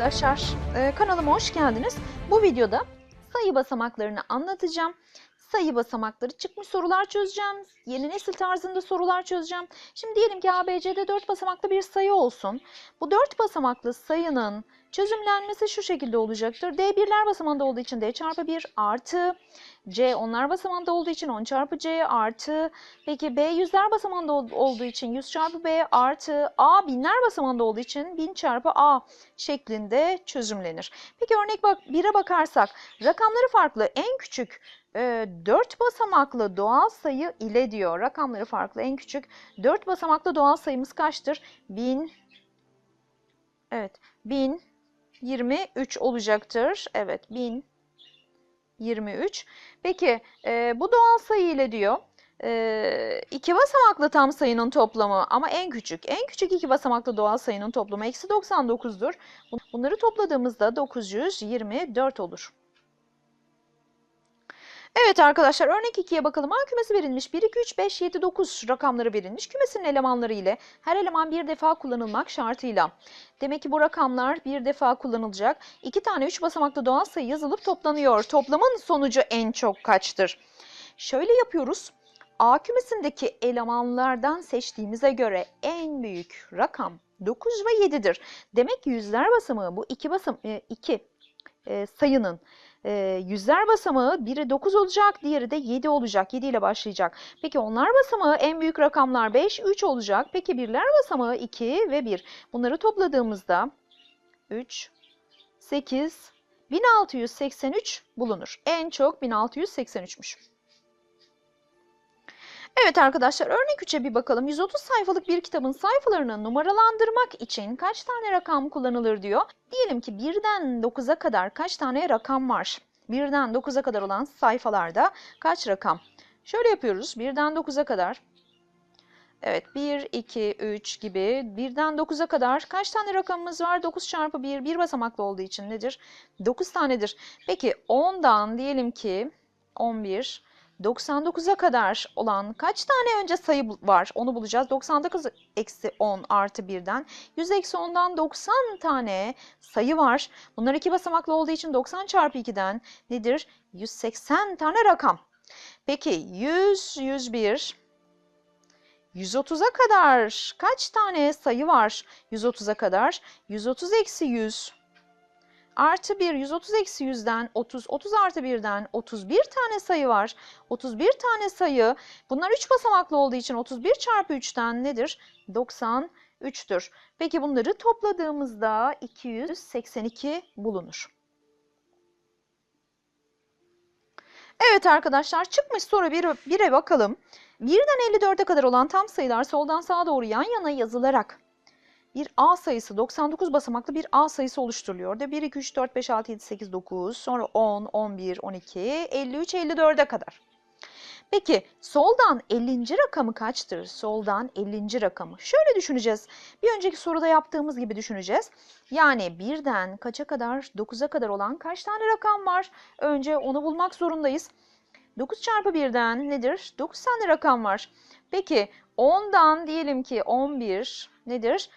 arkadaşlar. Ee, kanalıma hoş geldiniz. Bu videoda sayı basamaklarını anlatacağım. Sayı basamakları çıkmış sorular çözeceğim. Yeni nesil tarzında sorular çözeceğim. Şimdi diyelim ki ABC'de 4 basamaklı bir sayı olsun. Bu 4 basamaklı sayının çözümlenmesi şu şekilde olacaktır. D birler basamağında olduğu için D çarpı 1 artı C onlar basamağında olduğu için 10 çarpı C artı peki B yüzler basamağında ol- olduğu için 100 çarpı B artı A binler basamağında olduğu için 1000 çarpı A şeklinde çözümlenir. Peki örnek bak 1'e bakarsak rakamları farklı en küçük 4 basamaklı doğal sayı ile diyor. Rakamları farklı en küçük 4 basamaklı doğal sayımız kaçtır? 1000 Evet 1023 olacaktır. Evet 1023. Peki e, bu doğal sayı ile diyor e, iki basamaklı tam sayının toplamı ama en küçük. En küçük iki basamaklı doğal sayının toplamı eksi 99'dur. Bun- Bunları topladığımızda 924 olur. Evet arkadaşlar örnek 2'ye bakalım. A kümesi verilmiş. 1, 2, 3, 5, 7, 9 rakamları verilmiş. Kümesinin elemanları ile her eleman bir defa kullanılmak şartıyla. Demek ki bu rakamlar bir defa kullanılacak. İki tane 3 basamaklı doğal sayı yazılıp toplanıyor. Toplamın sonucu en çok kaçtır? Şöyle yapıyoruz. A kümesindeki elemanlardan seçtiğimize göre en büyük rakam 9 ve 7'dir. Demek ki yüzler basamağı bu iki basam e, iki e, sayının e, yüzler basamağı biri 9 olacak, diğeri de 7 olacak. 7 ile başlayacak. Peki onlar basamağı en büyük rakamlar 5, 3 olacak. Peki birler basamağı 2 ve 1. Bunları topladığımızda 3, 8, 1683 bulunur. En çok 1683'müş. Evet arkadaşlar örnek 3'e bir bakalım. 130 sayfalık bir kitabın sayfalarını numaralandırmak için kaç tane rakam kullanılır diyor. Diyelim ki 1'den 9'a kadar kaç tane rakam var? 1'den 9'a kadar olan sayfalarda kaç rakam? Şöyle yapıyoruz. 1'den 9'a kadar. Evet 1, 2, 3 gibi 1'den 9'a kadar kaç tane rakamımız var? 9 çarpı 1, 1 basamaklı olduğu için nedir? 9 tanedir. Peki 10'dan diyelim ki 11, 99'a kadar olan kaç tane önce sayı var onu bulacağız. 99 eksi 10 artı 1'den 100 eksi 10'dan 90 tane sayı var. Bunlar iki basamaklı olduğu için 90 çarpı 2'den nedir? 180 tane rakam. Peki 100, 101, 130'a kadar kaç tane sayı var 130'a kadar? 130 eksi 100 artı 1, 130 eksi 100'den 30, 30 artı 1'den 31 tane sayı var. 31 tane sayı. Bunlar 3 basamaklı olduğu için 31 çarpı 3'ten nedir? 93'tür. Peki bunları topladığımızda 282 bulunur. Evet arkadaşlar çıkmış soru 1'e bakalım. 1'den 54'e kadar olan tam sayılar soldan sağa doğru yan yana yazılarak bir A sayısı 99 basamaklı bir A sayısı oluşturuluyor. De 1, 2, 3, 4, 5, 6, 7, 8, 9, sonra 10, 11, 12, 53, 54'e kadar. Peki soldan 50. rakamı kaçtır? Soldan 50. rakamı. Şöyle düşüneceğiz. Bir önceki soruda yaptığımız gibi düşüneceğiz. Yani 1'den kaça kadar 9'a kadar olan kaç tane rakam var? Önce onu bulmak zorundayız. 9 çarpı 1'den nedir? 9 tane rakam var. Peki 10'dan diyelim ki 11 nedir?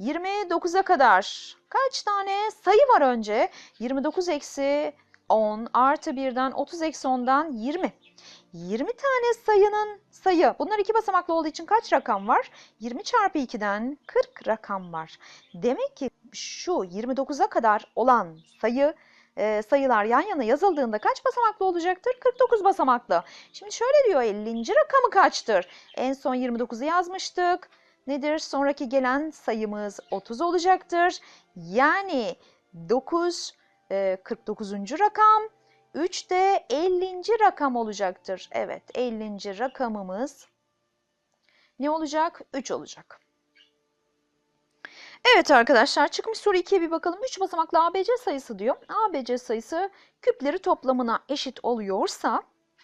29'a kadar kaç tane sayı var önce? 29 eksi 10 artı 1'den 30 eksi 10'dan 20. 20 tane sayının sayı. Bunlar iki basamaklı olduğu için kaç rakam var? 20 çarpı 2'den 40 rakam var. Demek ki şu 29'a kadar olan sayı e, sayılar yan yana yazıldığında kaç basamaklı olacaktır? 49 basamaklı. Şimdi şöyle diyor 50. rakamı kaçtır? En son 29'u yazmıştık. Nedir? Sonraki gelen sayımız 30 olacaktır. Yani 9 e, 49. rakam, 3 de 50. rakam olacaktır. Evet 50. rakamımız ne olacak? 3 olacak. Evet arkadaşlar çıkmış soru 2'ye bir bakalım. 3 basamaklı ABC sayısı diyor. ABC sayısı küpleri toplamına eşit oluyorsa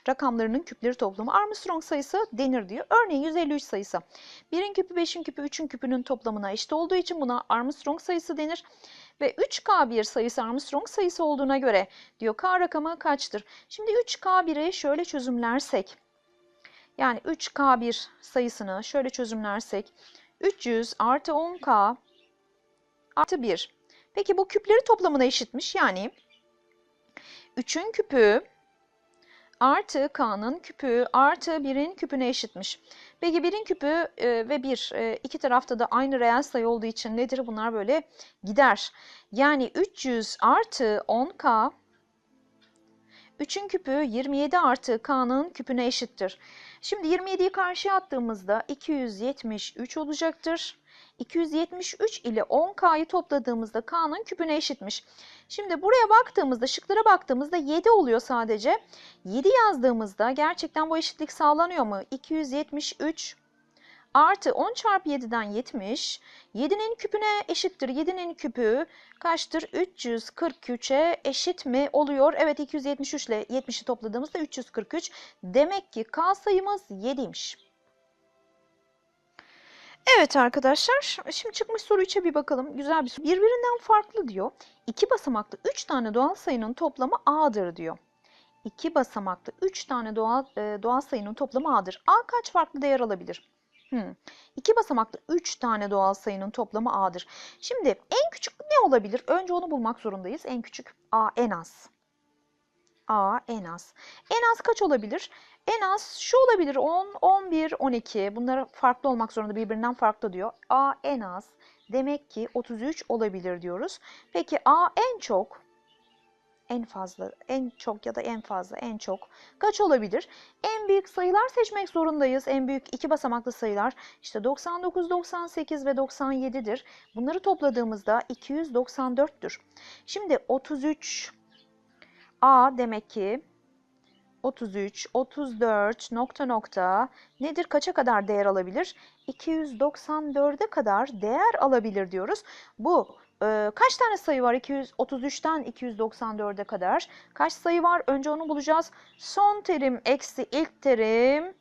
rakamlarının küpleri toplamı Armstrong sayısı denir diyor. Örneğin 153 sayısı. 1'in küpü, 5'in küpü, 3'ün küpünün toplamına eşit olduğu için buna Armstrong sayısı denir. Ve 3K1 sayısı Armstrong sayısı olduğuna göre diyor K rakamı kaçtır? Şimdi 3K1'i şöyle çözümlersek yani 3K1 sayısını şöyle çözümlersek 300 artı 10K artı 1. Peki bu küpleri toplamına eşitmiş. Yani 3'ün küpü artı k'nın küpü artı 1'in küpüne eşitmiş. Peki 1'in küpü e, ve 1 e, iki tarafta da aynı reel sayı olduğu için nedir? Bunlar böyle gider. Yani 300 artı 10k 3'ün küpü 27 artı k'nın küpüne eşittir. Şimdi 27'yi karşıya attığımızda 273 olacaktır. 273 ile 10k'yı topladığımızda k'nın küpüne eşitmiş. Şimdi buraya baktığımızda, şıklara baktığımızda 7 oluyor sadece. 7 yazdığımızda gerçekten bu eşitlik sağlanıyor mu? 273 artı 10 çarpı 7'den 70. 7'nin küpüne eşittir. 7'nin küpü kaçtır? 343'e eşit mi oluyor? Evet 273 ile 70'i topladığımızda 343. Demek ki K sayımız 7'ymiş. Evet arkadaşlar, şimdi çıkmış soru 3'e bir bakalım. Güzel bir soru. Birbirinden farklı diyor. İki basamaklı 3 tane doğal sayının toplamı A'dır diyor. İki basamaklı 3 tane doğal, e, doğal sayının toplamı A'dır. A kaç farklı değer alabilir? Hmm. İki basamaklı 3 tane doğal sayının toplamı A'dır. Şimdi en küçük ne olabilir? Önce onu bulmak zorundayız. En küçük A en az. A en az. En az kaç olabilir? En az şu olabilir 10, 11, 12. Bunlar farklı olmak zorunda birbirinden farklı diyor. A en az. Demek ki 33 olabilir diyoruz. Peki A en çok en fazla, en çok ya da en fazla, en çok kaç olabilir? En büyük sayılar seçmek zorundayız. En büyük iki basamaklı sayılar işte 99, 98 ve 97'dir. Bunları topladığımızda 294'tür. Şimdi 33 A demek ki 33, 34 nokta nokta nedir? Kaça kadar değer alabilir? 294'e kadar değer alabilir diyoruz. Bu e, kaç tane sayı var? 233'ten 294'e kadar. Kaç sayı var? Önce onu bulacağız. Son terim eksi ilk terim.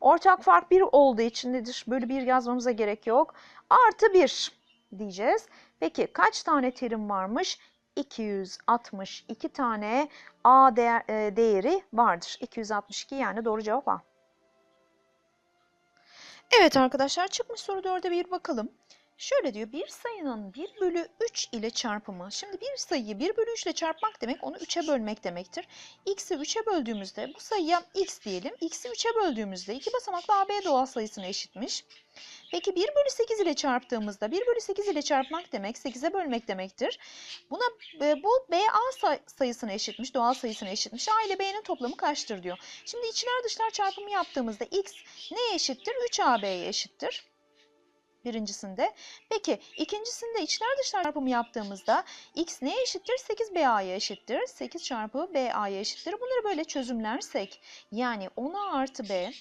Ortak fark 1 olduğu için nedir? Böyle bir yazmamıza gerek yok. Artı 1 diyeceğiz. Peki kaç tane terim varmış? 262 tane A değer, e, değeri vardır. 262 yani doğru cevap A. Evet arkadaşlar çıkmış soru 4'e bir bakalım. Şöyle diyor bir sayının 1 bölü 3 ile çarpımı. Şimdi bir sayıyı 1 bölü 3 ile çarpmak demek onu 3'e bölmek demektir. X'i 3'e böldüğümüzde bu sayıya x diyelim. X'i 3'e böldüğümüzde iki basamaklı AB doğal sayısına eşitmiş. Peki 1 bölü 8 ile çarptığımızda 1 bölü 8 ile çarpmak demek 8'e bölmek demektir. Buna e, bu BA sayısına eşitmiş, doğal sayısına eşitmiş. A ile B'nin toplamı kaçtır diyor. Şimdi içler dışlar çarpımı yaptığımızda X neye eşittir? 3AB'ye eşittir birincisinde. Peki ikincisinde içler dışlar çarpımı yaptığımızda x neye eşittir? 8BA'ya eşittir. 8 çarpı BA'ya eşittir. Bunları böyle çözümlersek yani 10A artı B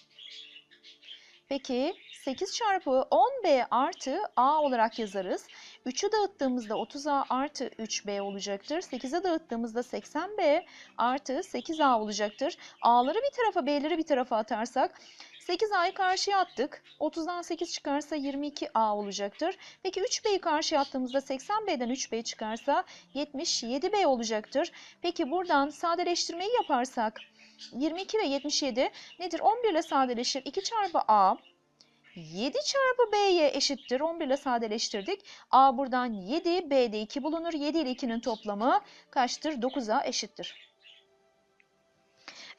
Peki 8 çarpı 10b artı a olarak yazarız. 3'ü dağıttığımızda 30a artı 3b olacaktır. 8'e dağıttığımızda 80b artı 8a olacaktır. a'ları bir tarafa b'leri bir tarafa atarsak 8a'yı karşıya attık. 30'dan 8 çıkarsa 22a olacaktır. Peki 3b'yi karşıya attığımızda 80b'den 3b çıkarsa 77b olacaktır. Peki buradan sadeleştirmeyi yaparsak 22 ve 77 nedir? 11 ile sadeleşir. 2 çarpı a 7 çarpı b'ye eşittir. 11 ile sadeleştirdik. A buradan 7, b'de 2 bulunur. 7 ile 2'nin toplamı kaçtır? 9'a eşittir.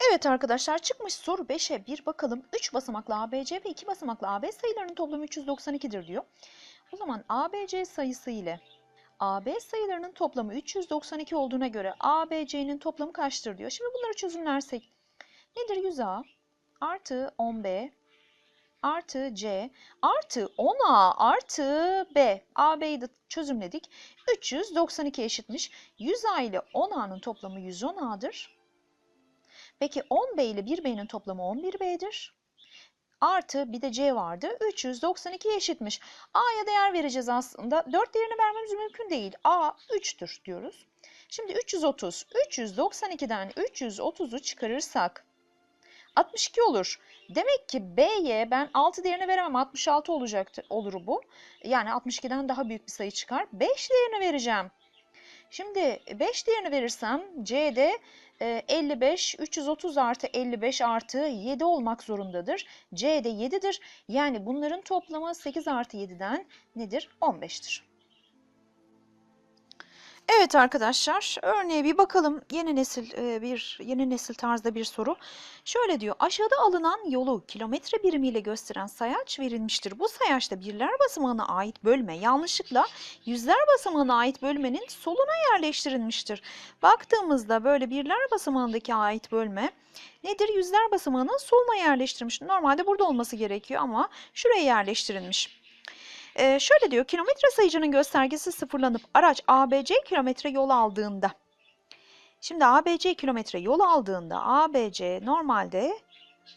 Evet arkadaşlar çıkmış soru 5'e bir bakalım. 3 basamaklı ABC ve 2 basamaklı AB sayılarının toplamı 392'dir diyor. O zaman ABC sayısı ile AB sayılarının toplamı 392 olduğuna göre ABC'nin toplamı kaçtır diyor. Şimdi bunları çözümlersek nedir 100A artı 10B artı C artı 10A artı B. AB'yi de çözümledik. 392 eşitmiş. 100A ile 10A'nın toplamı 110A'dır. Peki 10B ile 1B'nin toplamı 11B'dir. Artı bir de C vardı. 392 eşitmiş. A'ya değer vereceğiz aslında. 4 değerini vermemiz mümkün değil. A 3'tür diyoruz. Şimdi 330. 392'den 330'u çıkarırsak 62 olur. Demek ki B'ye ben 6 değerini veremem. 66 olacaktır, olur bu. Yani 62'den daha büyük bir sayı çıkar. 5 değerini vereceğim. Şimdi 5 değerini verirsem C'de 55, 330 artı 55 artı 7 olmak zorundadır. C'de 7'dir. Yani bunların toplamı 8 artı 7'den nedir? 15'tir. Evet arkadaşlar, örneğe bir bakalım. Yeni nesil e, bir yeni nesil tarzda bir soru. Şöyle diyor. Aşağıda alınan yolu kilometre birimiyle gösteren sayaç verilmiştir. Bu sayaçta birler basamağına ait bölme yanlışlıkla yüzler basamağına ait bölmenin soluna yerleştirilmiştir. Baktığımızda böyle birler basamağındaki ait bölme nedir? Yüzler basamağının soluna yerleştirilmiş. Normalde burada olması gerekiyor ama şuraya yerleştirilmiş. Ee, şöyle diyor, kilometre sayıcının göstergesi sıfırlanıp araç ABC kilometre yol aldığında. Şimdi ABC kilometre yol aldığında ABC normalde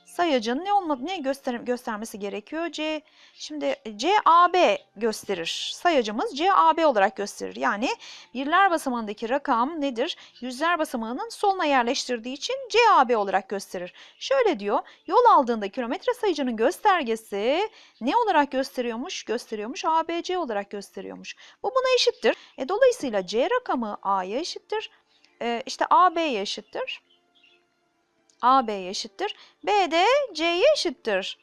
sayacının ne olmadı ne göster göstermesi gerekiyor? C şimdi CAB gösterir. Sayacımız CAB olarak gösterir. Yani birler basamağındaki rakam nedir? Yüzler basamağının soluna yerleştirdiği için CAB olarak gösterir. Şöyle diyor. Yol aldığında kilometre sayıcının göstergesi ne olarak gösteriyormuş? Gösteriyormuş. ABC olarak gösteriyormuş. Bu buna eşittir. E, dolayısıyla C rakamı A'ya eşittir. E, işte AB'ye eşittir. AB'ye eşittir. B de C'ye eşittir.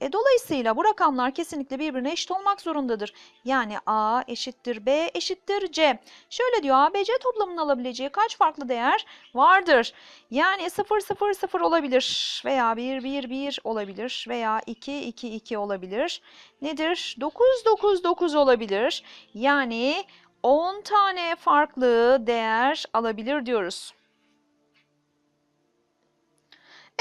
E, dolayısıyla bu rakamlar kesinlikle birbirine eşit olmak zorundadır. Yani A eşittir B eşittir C. Şöyle diyor ABC toplamının alabileceği kaç farklı değer vardır? Yani 0 0 0 olabilir veya 1 1 1 olabilir veya 2 2 2 olabilir. Nedir? 9 9 9 olabilir. Yani 10 tane farklı değer alabilir diyoruz.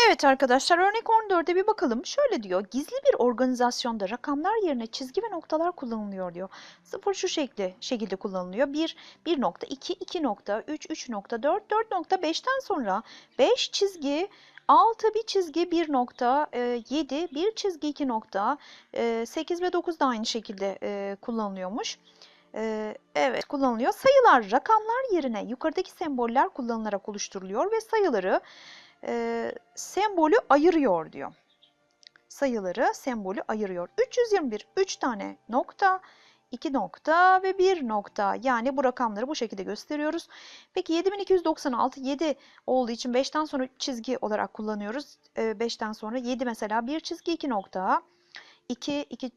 Evet arkadaşlar örnek 14'e bir bakalım. Şöyle diyor gizli bir organizasyonda rakamlar yerine çizgi ve noktalar kullanılıyor diyor. 0 şu şekli, şekilde kullanılıyor. 1, 1.2, 2.3, 3.4, 4.5'ten sonra 5 çizgi 6 bir çizgi 1.7, bir çizgi 2.8 ve 9 da aynı şekilde e, kullanılıyormuş. E, evet kullanılıyor. Sayılar rakamlar yerine yukarıdaki semboller kullanılarak oluşturuluyor ve sayıları e, sembolü ayırıyor diyor. Sayıları sembolü ayırıyor. 321 3 tane nokta, 2 nokta ve 1 nokta. Yani bu rakamları bu şekilde gösteriyoruz. Peki 7296 7 olduğu için 5'ten sonra çizgi olarak kullanıyoruz. E, 5'ten sonra 7 mesela bir çizgi 2 nokta. 2, 2,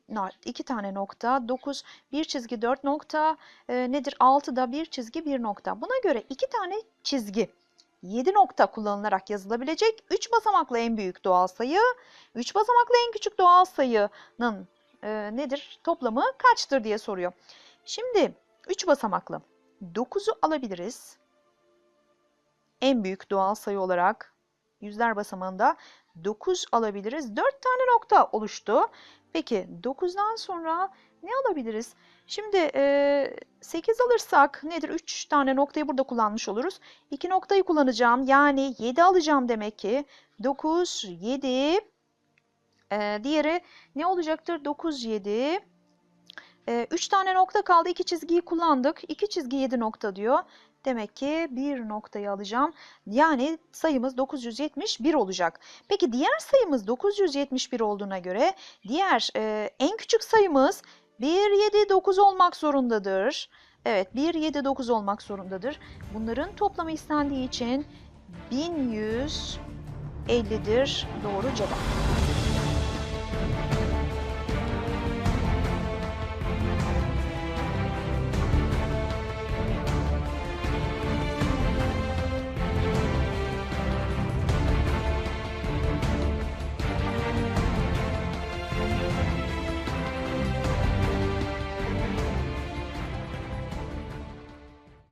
2 tane nokta, 9, bir çizgi 4 nokta, e, nedir? 6 da bir çizgi 1 nokta. Buna göre 2 tane çizgi 7 nokta kullanılarak yazılabilecek 3 basamaklı en büyük doğal sayı, 3 basamaklı en küçük doğal sayının e, nedir? Toplamı kaçtır diye soruyor. Şimdi 3 basamaklı 9'u alabiliriz. En büyük doğal sayı olarak yüzler basamağında 9 alabiliriz. 4 tane nokta oluştu. Peki 9'dan sonra ne alabiliriz? Şimdi e, 8 alırsak nedir? 3 tane noktayı burada kullanmış oluruz. 2 noktayı kullanacağım. Yani 7 alacağım demek ki. 9, 7. E, diğeri ne olacaktır? 9, 7. 3 tane nokta kaldı. 2 çizgiyi kullandık. 2 çizgi 7 nokta diyor. Demek ki bir noktayı alacağım. Yani sayımız 971 olacak. Peki diğer sayımız 971 olduğuna göre diğer e, en küçük sayımız 1, 7, 9 olmak zorundadır. Evet 1, 7, 9 olmak zorundadır. Bunların toplamı istendiği için 1150'dir doğru cevap.